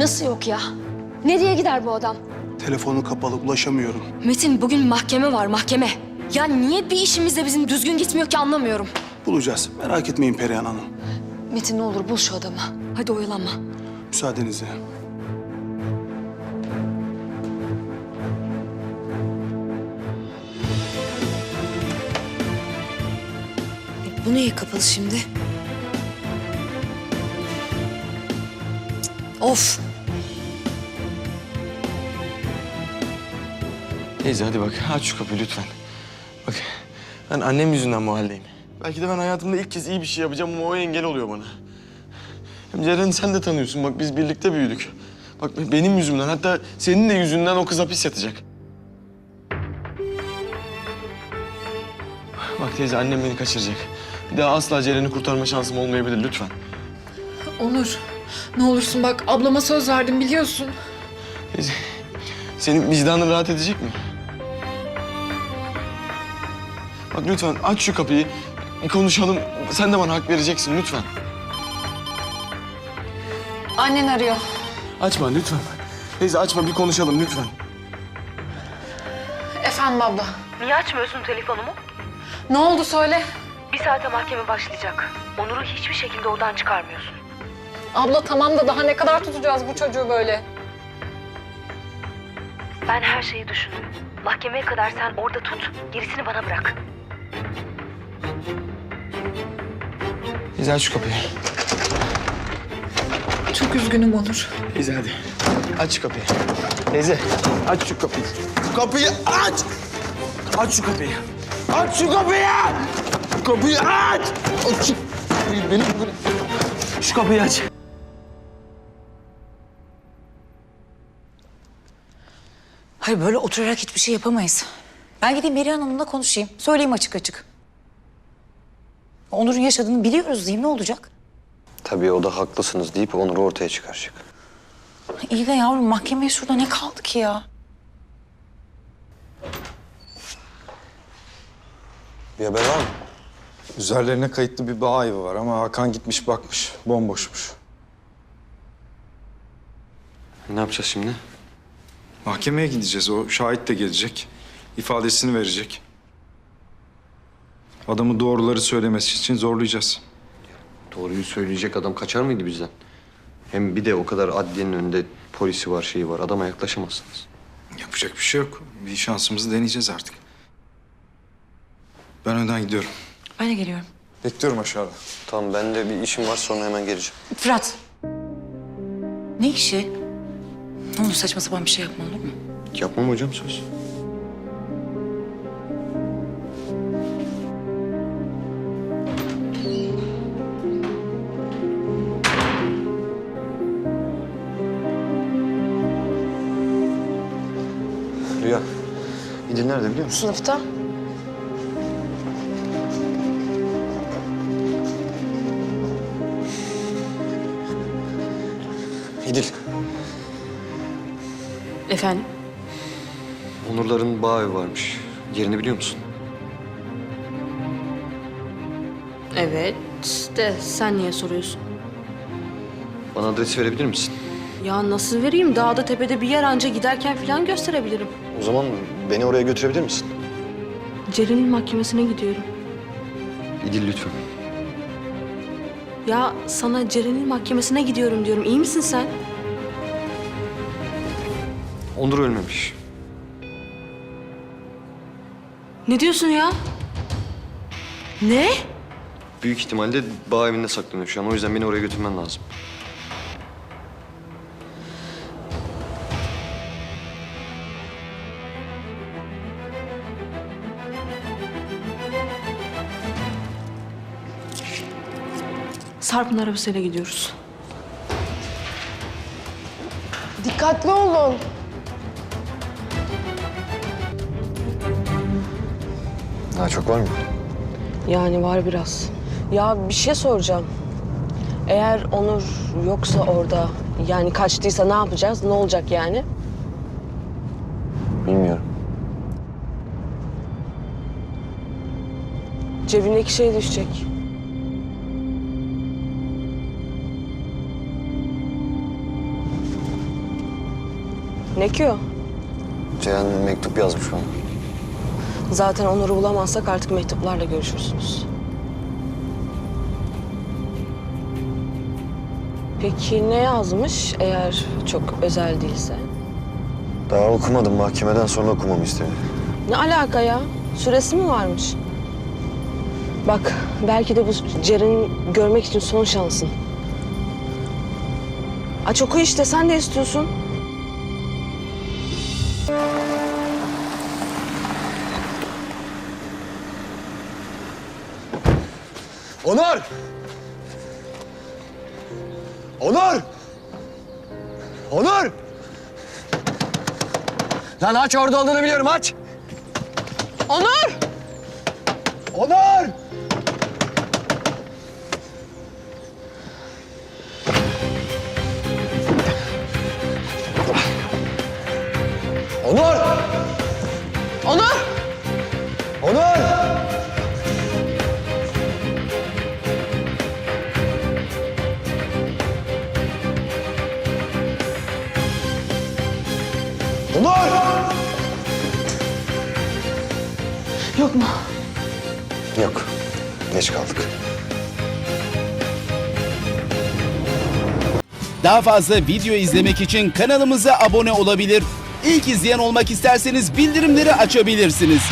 Nasıl yok ya? Nereye gider bu adam? Telefonu kapalı ulaşamıyorum. Metin bugün mahkeme var mahkeme. Ya niye bir işimizde bizim düzgün gitmiyor ki anlamıyorum. Bulacağız. Merak etmeyin Perihan Hanım. Metin ne olur bul şu adamı. Hadi oyalanma. Müsaadenizle. E, bu niye kapalı şimdi? Of. Neyse hadi bak aç şu kapıyı lütfen. Bak ben annem yüzünden bu haldeyim. Belki de ben hayatımda ilk kez iyi bir şey yapacağım ama o engel oluyor bana. Hem Ceren'i sen de tanıyorsun bak biz birlikte büyüdük. Bak benim yüzümden hatta senin de yüzünden o kız hapis yatacak. Bak teyze annem beni kaçıracak. Bir daha asla Ceren'i kurtarma şansım olmayabilir lütfen. Onur, ne olursun bak ablama söz verdim biliyorsun. Teyze senin vicdanın rahat edecek mi? Bak lütfen aç şu kapıyı. Bir konuşalım. Sen de bana hak vereceksin lütfen. Annen arıyor. Açma lütfen. Teyze açma bir konuşalım lütfen. Efendim abla. Niye açmıyorsun telefonumu? Ne oldu söyle. Bir saate mahkeme başlayacak. Onur'u hiçbir şekilde oradan çıkarmıyorsun. Abla tamam da daha ne kadar tutacağız bu çocuğu böyle? Ben her şeyi düşündüm. Mahkemeye kadar sen orada tut, gerisini bana bırak. Teyze aç şu kapıyı. Çok üzgünüm Onur. Teyze hadi. Aç şu kapıyı. Teyze aç şu kapıyı. Kapıyı aç! Aç şu kapıyı. Aç şu kapıyı! Kapıyı aç! Aç şu kapıyı. Beni bırak. Şu kapıyı aç. Hayır böyle oturarak hiçbir şey yapamayız. Ben gideyim Perihan Hanım'la konuşayım. Söyleyeyim açık açık. Onur'un yaşadığını biliyoruz diyeyim ne olacak? Tabii o da haklısınız deyip Onur'u ortaya çıkaracak. İyi de yavrum mahkemeye şurada ne kaldı ki ya? Bir haber var mı? Üzerlerine kayıtlı bir bağ evi var ama Hakan gitmiş bakmış. Bomboşmuş. Ne yapacağız şimdi? Mahkemeye gideceğiz. O şahit de gelecek. ifadesini verecek. Adamı doğruları söylemesi için zorlayacağız. Doğruyu söyleyecek adam kaçar mıydı bizden? Hem bir de o kadar adliyenin önünde polisi var, şeyi var. Adama yaklaşamazsınız. Yapacak bir şey yok. Bir şansımızı deneyeceğiz artık. Ben önden gidiyorum. Ben de geliyorum. Bekliyorum aşağıda. Tamam ben de bir işim var sonra hemen geleceğim. Fırat. Ne işi? Ne olur saçma sapan bir şey yapma olur mu? Yapmam hocam söz. Nerede biliyor musun? Sınıfta. İdil. Efendim? Onurların bağ evi varmış. Yerini biliyor musun? Evet de sen niye soruyorsun? Bana adresi verebilir misin? Ya nasıl vereyim? Dağda tepede bir yer anca giderken falan gösterebilirim. O zaman beni oraya götürebilir misin? Ceren'in mahkemesine gidiyorum. İdil lütfen. Ya sana Ceren'in mahkemesine gidiyorum diyorum. İyi misin sen? Onur ölmemiş. Ne diyorsun ya? Ne? Büyük ihtimalle bağ evinde saklanıyor şu an. O yüzden beni oraya götürmen lazım. Sarp'ın arabasıyla gidiyoruz. Dikkatli olun. Daha çok var mı? Yani var biraz. Ya bir şey soracağım. Eğer Onur yoksa orada, yani kaçtıysa ne yapacağız? Ne olacak yani? Bilmiyorum. Cebindeki şey düşecek. Ne ki o? Ceyhan mektup yazmış bana. Zaten Onur'u bulamazsak artık mektuplarla görüşürsünüz. Peki ne yazmış eğer çok özel değilse? Daha okumadım. Mahkemeden sonra okumamı istedi. Ne alaka ya? Süresi mi varmış? Bak belki de bu Ceren'i görmek için son şansın. Aç oku işte sen de istiyorsun. Onur! Onur! Onur! Lan aç orada olduğunu biliyorum aç. Onur! Onur! Onur! Yok mu? Yok. Geç kaldık. Daha fazla video izlemek için kanalımıza abone olabilir. İlk izleyen olmak isterseniz bildirimleri açabilirsiniz.